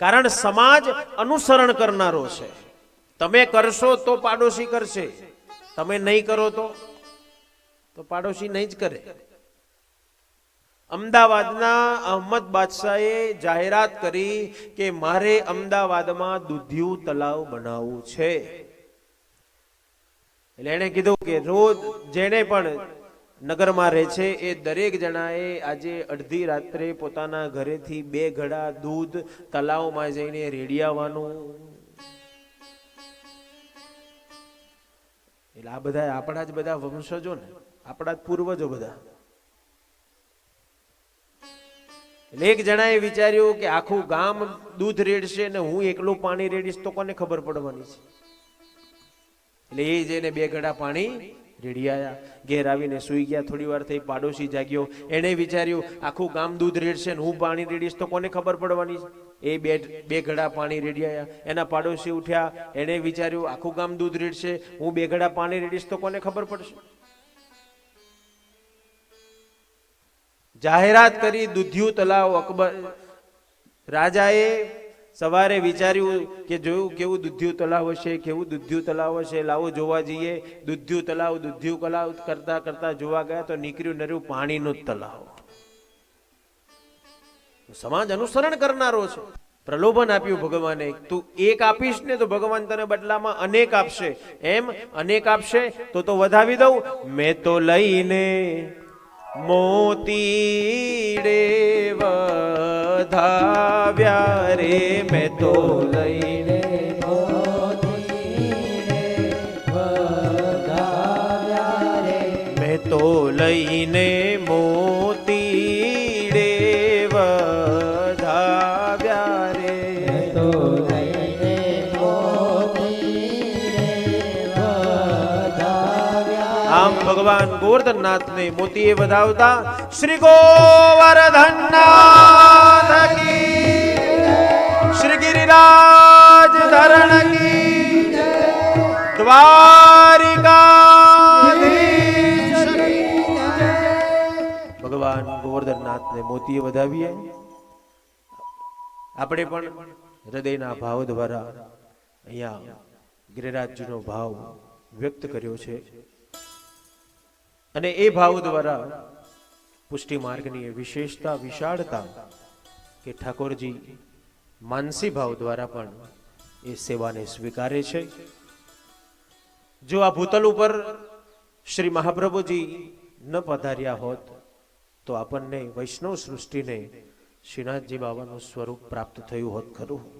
કારણ સમાજ અનુસરણ કરનારો છે. તમે કરશો તો પાડોશી કરશે. તમે નહીં કરો તો? તો પાડોશી નહીં જ કરે. અમદાવાદના અહમદ બાદશાહે જાહેરાત કરી કે મારે અમદાવાદમાં દૂધિયું તલાવ બનાવવું છે. એટલે એણે કીધું કે રોજ જેને પણ નગરમાં રહે છે. એ દરેક જણાએ આજે અડધી રાત્રે પોતાના ઘરેથી બે ઘડા દૂધ તલાવમાં જઈને રેડી આવવાનું એટલે આ બધા આપણા જ બધા વંશજો ને? આપણા જ પૂર્વજો બધા. એટલે એક જણાએ વિચાર્યું કે આખું ગામ દૂધ રેડશે ને હું એકલું પાણી રેડીશ તો કોને ખબર પડવાની છે? એટલે એ જઈને બે ઘડા પાણી રેડી આયા. ઘેર આવીને સૂઈ ગયા. થોડી વાર થઈ પાડોશી જાગ્યો. એણે વિચાર્યું, આખું ગામ દૂધ રેડશે ને હું પાણી રેડીશ તો કોને ખબર પડવાની? એ બે બે ઘડા પાણી રેડિયા એના પાડોશી ઉઠ્યા. એણે વિચાર્યું, આખું ગામ દૂધ રેડશે. હું બે ઘડા પાણી રેડીશ તો કોને ખબર પડશે? જાહેરાત કરી, દૂધિયું તલાવ અકબર રાજાએ સવારે વિચાર્યું કે જોયું કેવું દૂધિયું તલાવ હશે, કેવું દૂધિયું તલાવ હશે, લાવો જોવા જઈએ. દૂધિયું તલાવ દૂધિયું કલાવ કરતા કરતા જોવા ગયા તો નીકળ્યું નર્યું પાણીનું જ તલાવ સમાજ અનુસરણ કરનારો છે. પ્રલોભન આપ્યું ભગવાને. તું એક આપીશ ને તો ભગવાન તને બદલામાં અનેક આપશે. એમ? અનેક આપશે? તો તો વધાવી દઉં. મેં તો લઈને મોતીડે વધાવ્યા રે મેં તો લઈને મેં તો લઈને મોતીડે વધાવ્યા રે આમ ભગવાન ગોવર્ધનનાથને મોતીએ વધાવતા શ્રી ગોવર્ધનનાથ ભગવાન ગોવર્ધનનાથને મોતીએ વધાવીએ આપણે પણ હૃદયના ભાવ દ્વારા અહીંયા ગિરિરાજજીનો ભાવ વ્યક્ત કર્યો છે. અને એ ભાવ દ્વારા પુષ્ટિ માર્ગની એ વિશેષતા, વિશાળતા કે ઠાકોરજી માનસી ભાવ દ્વારા પણ એ સેવાને સ્વીકારે છે. જો આ ભૂતલ ઉપર શ્રી મહાપ્રભુજી ન પધાર્યા હોત, તો આપણને વૈષ્ણવ સૃષ્ટિને શ્રીનાથજી બાબાનું સ્વરૂપ પ્રાપ્ત થયું હોત ખરું?